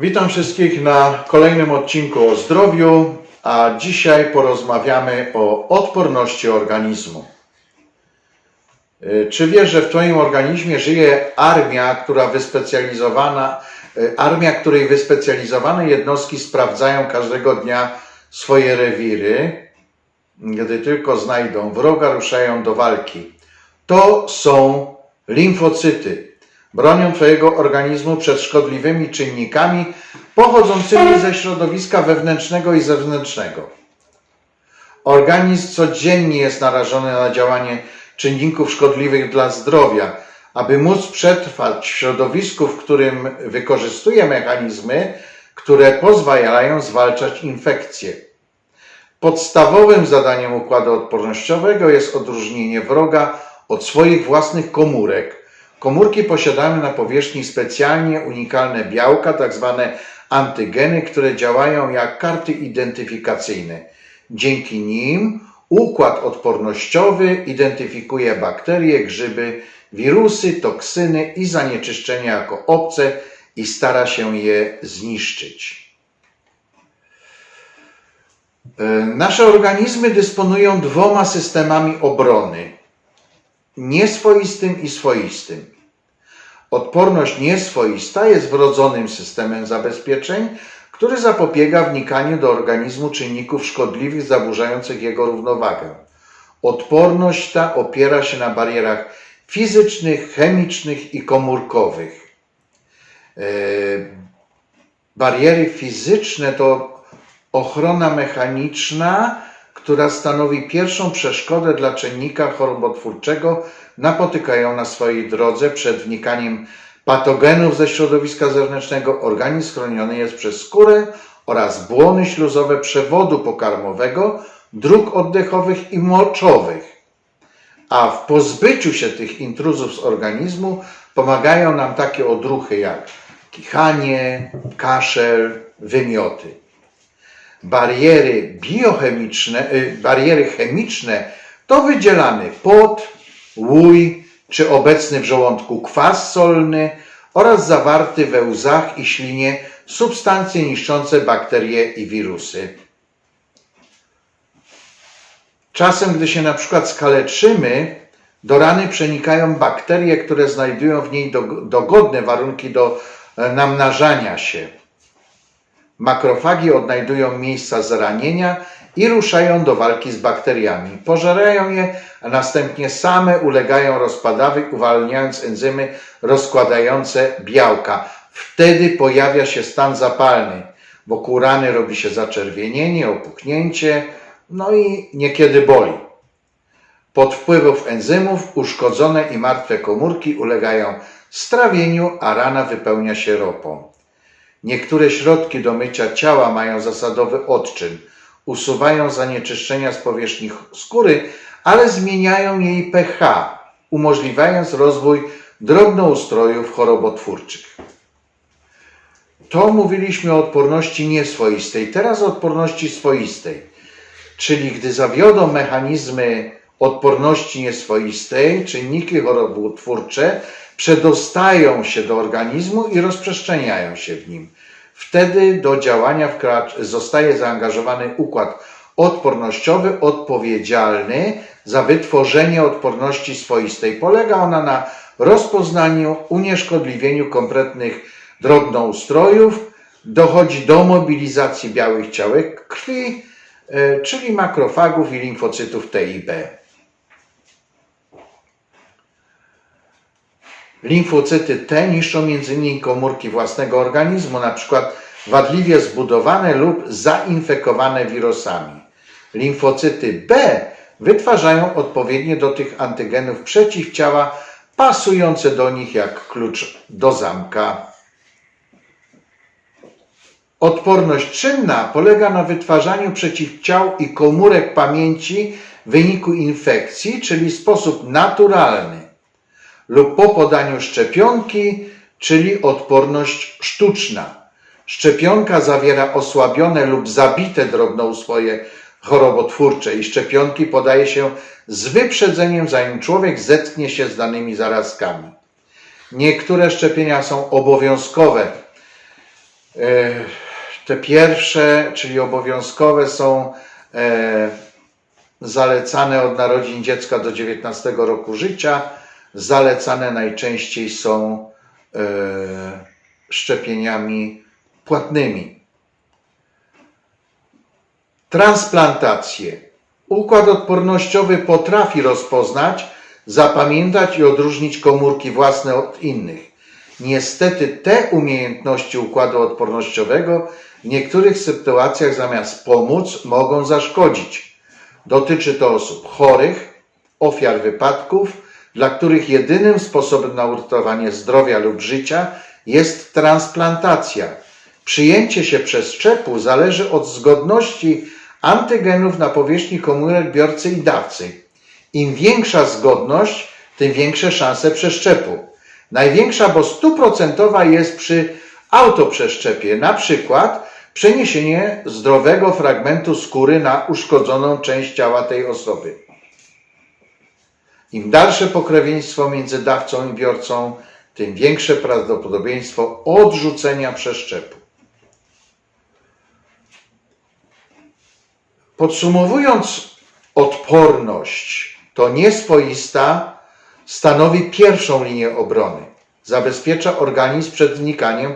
Witam wszystkich na kolejnym odcinku o zdrowiu, a dzisiaj porozmawiamy o odporności organizmu. Y, Czy wiesz, że w Twoim organizmie żyje armia, która wyspecjalizowana, y, armia, której wyspecjalizowane jednostki sprawdzają każdego dnia swoje rewiry, gdy tylko znajdą wroga, ruszają do walki. To są limfocyty. Bronią Twojego organizmu przed szkodliwymi czynnikami pochodzącymi ze środowiska wewnętrznego i zewnętrznego. Organizm codziennie jest narażony na działanie czynników szkodliwych dla zdrowia. Aby móc przetrwać w środowisku, w którym wykorzystuje mechanizmy, które pozwalają zwalczać infekcje. Podstawowym zadaniem układu odpornościowego jest odróżnienie wroga od swoich własnych komórek. Komórki posiadają na powierzchni specjalnie unikalne białka, tak zwane antygeny, które działają jak karty identyfikacyjne. Dzięki nim układ odpornościowy identyfikuje bakterie, grzyby, wirusy, toksyny i zanieczyszczenia jako obce i stara się je zniszczyć. E, Nasze organizmy dysponują dwoma systemami obrony nieswoistym i swoistym. Odporność nieswoista jest wrodzonym systemem zabezpieczeń, który zapobiega wnikaniu do organizmu czynników szkodliwych zaburzających jego równowagę. Odporność ta opiera się na barierach fizycznych, chemicznych i komórkowych. E, Bariery fizyczne to ochrona mechaniczna, która stanowi pierwszą przeszkodę dla czynnika chorobotwórczego napotykają na swojej drodze przed wnikaniem patogenów ze środowiska zewnętrznego. Organizm chroniony jest przez skórę oraz błony śluzowe przewodu pokarmowego, dróg oddechowych i moczowych. A w pozbyciu się tych intruzów z organizmu pomagają nam takie odruchy jak kichanie, kaszel, wymioty bariery biochemiczne, y, bariery chemiczne to wydzielany pot, łój czy obecny w żołądku kwas solny oraz zawarty we łzach i ślinie substancje niszczące bakterie i wirusy. Czasem, gdy się na przykład skaleczymy, do rany przenikają bakterie, które znajdują w niej dog- dogodne warunki do e, namnażania się. Makrofagi odnajdują miejsca zranienia i ruszają do walki z bakteriami. Pożerają je, a następnie same ulegają rozpadowi, uwalniając enzymy rozkładające białka. Wtedy pojawia się stan zapalny. Wokół rany robi się zaczerwienienie, opuchnięcie, no i niekiedy boli. Pod wpływów enzymów uszkodzone i martwe komórki ulegają strawieniu, a rana wypełnia się ropą. Niektóre środki do mycia ciała mają zasadowy odczyn. Usuwają zanieczyszczenia z powierzchni skóry, ale zmieniają jej pH, umożliwiając rozwój drobnoustrojów chorobotwórczych. To mówiliśmy o odporności nieswoistej, teraz o odporności swoistej. Czyli gdy zawiodą mechanizmy odporności nieswoistej, czynniki chorobotwórcze przedostają się do organizmu i rozprzestrzeniają się w nim. Wtedy do działania zostaje zaangażowany układ odpornościowy odpowiedzialny za wytworzenie odporności swoistej. Polega ona na rozpoznaniu, unieszkodliwieniu kompletnych drobnoustrojów, dochodzi do mobilizacji białych ciałek krwi, e, czyli makrofagów i limfocytów T i B. Limfocyty T niszczą m.in. komórki własnego organizmu, np. wadliwie zbudowane lub zainfekowane wirusami. Limfocyty B wytwarzają odpowiednie do tych antygenów przeciwciała pasujące do nich jak klucz do zamka. Odporność czynna polega na wytwarzaniu przeciwciał i komórek pamięci w wyniku infekcji, czyli sposób naturalny lub po podaniu szczepionki, czyli odporność sztuczna. Szczepionka zawiera osłabione lub zabite drobnoustroje chorobotwórcze i szczepionki podaje się z wyprzedzeniem, zanim człowiek zetknie się z danymi zarazkami. Niektóre szczepienia są obowiązkowe, E, Te pierwsze, czyli obowiązkowe, są e, zalecane od narodzin dziecka do 19 roku życia. Zalecane najczęściej są e, szczepieniami płatnymi. Transplantacje. Układ odpornościowy potrafi rozpoznać, zapamiętać i odróżnić komórki własne od innych. Niestety te umiejętności układu odpornościowego w niektórych sytuacjach zamiast pomóc mogą zaszkodzić. Dotyczy to osób chorych, ofiar wypadków, dla których jedynym sposobem na uratowanie zdrowia lub życia jest transplantacja. Przyjęcie się przez szczepu zależy od zgodności antygenów na powierzchni komórek biorcy i dawcy. Im większa zgodność, tym większe szanse przeszczepu. Największa, bo stuprocentowa jest przy autoprzeszczepie, na przykład przeniesienie zdrowego fragmentu skóry na uszkodzoną część ciała tej osoby. Im dalsze pokrewieństwo między dawcą i biorcą, tym większe prawdopodobieństwo odrzucenia przeszczepu. Podsumowując, odporność to nieswoista stanowi pierwszą linię obrony. Zabezpiecza organizm przed wnikaniem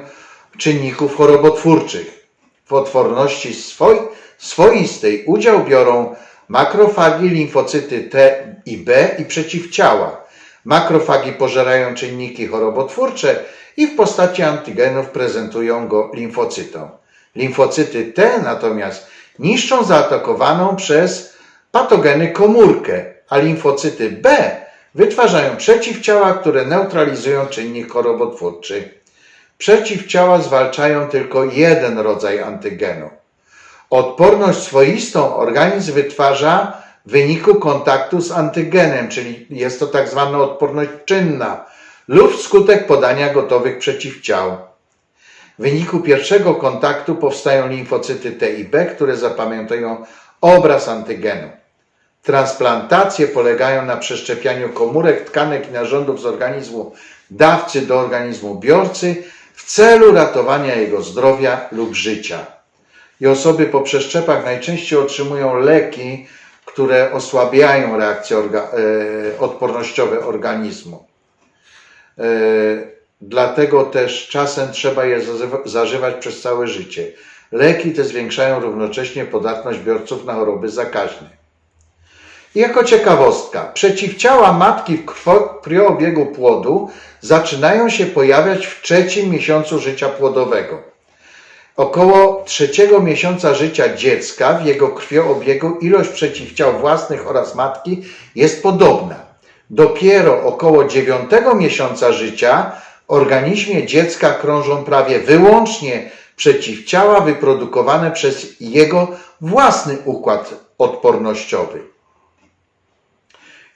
czynników chorobotwórczych. W odporności swoi, swoistej udział biorą makrofagi, limfocyty T i B i przeciwciała. Makrofagi pożerają czynniki chorobotwórcze i w postaci antygenów prezentują go limfocytom. Limfocyty T natomiast niszczą zaatakowaną przez patogeny komórkę, a limfocyty B wytwarzają przeciwciała, które neutralizują czynnik chorobotwórczy. Przeciwciała zwalczają tylko jeden rodzaj antygenu. Odporność swoistą organizm wytwarza w wyniku kontaktu z antygenem, czyli jest to tak zwana odporność czynna lub wskutek podania gotowych przeciwciał. W wyniku pierwszego kontaktu powstają limfocyty T i B, które zapamiętują obraz antygenu. Transplantacje polegają na przeszczepianiu komórek, tkanek i narządów z organizmu dawcy do organizmu biorcy w celu ratowania jego zdrowia lub życia. I osoby po przeszczepach najczęściej otrzymują leki, które osłabiają reakcje orga- e, odpornościowe organizmu. E, Dlatego też czasem trzeba je zażywać przez całe życie. Leki te zwiększają równocześnie podatność biorców na choroby zakaźne. I jako ciekawostka, przeciwciała matki w krwiobiegu płodu zaczynają się pojawiać w trzecim miesiącu życia płodowego. Około trzeciego miesiąca życia dziecka w jego krwioobiegu ilość przeciwciał własnych oraz matki jest podobna. Dopiero około dziewiątego miesiąca życia w organizmie dziecka krążą prawie wyłącznie przeciwciała wyprodukowane przez jego własny układ odpornościowy.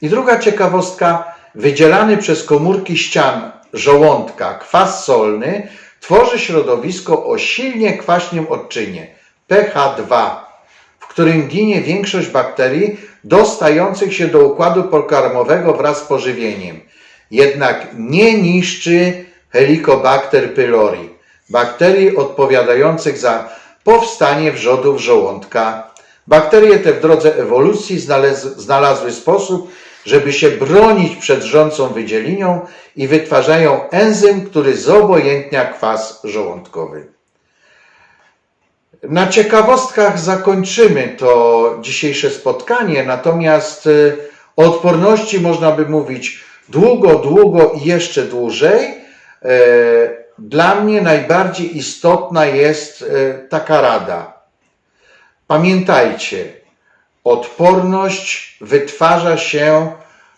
I druga ciekawostka, wydzielany przez komórki ścian żołądka kwas solny tworzy środowisko o silnie kwaśnym odczynie pH2, w którym ginie większość bakterii dostających się do układu pokarmowego wraz z pożywieniem. Jednak nie niszczy Helicobacter pylori, bakterii odpowiadających za powstanie wrzodów żołądka. Bakterie te w drodze ewolucji znalazły sposób, żeby się bronić przed rządzącą wydzielinią i wytwarzają enzym, który zobojętnia kwas żołądkowy. Na ciekawostkach zakończymy to dzisiejsze spotkanie, natomiast y, o odporności można by mówić długo, długo i jeszcze dłużej. E, Dla mnie najbardziej istotna jest e, taka rada. Pamiętajcie, odporność wytwarza się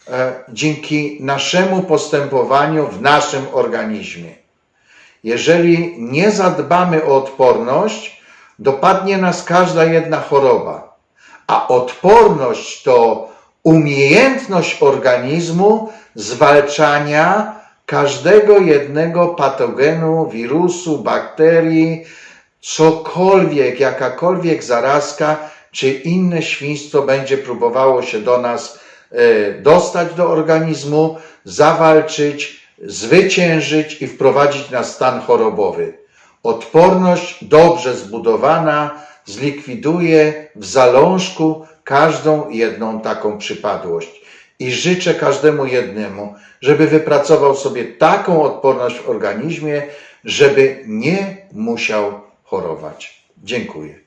e, dzięki naszemu postępowaniu w naszym organizmie. Jeżeli nie zadbamy o odporność, dopadnie nas każda jedna choroba. A odporność to umiejętność organizmu zwalczania każdego jednego patogenu, wirusu, bakterii, cokolwiek, jakakolwiek zarazka czy inne świństwo będzie próbowało się do nas e, dostać do organizmu, zawalczyć, zwyciężyć i wprowadzić na stan chorobowy. Odporność dobrze zbudowana zlikwiduje w zalążku każdą jedną taką przypadłość. I życzę każdemu jednemu, żeby wypracował sobie taką odporność w organizmie, żeby nie musiał chorować. Dziękuję.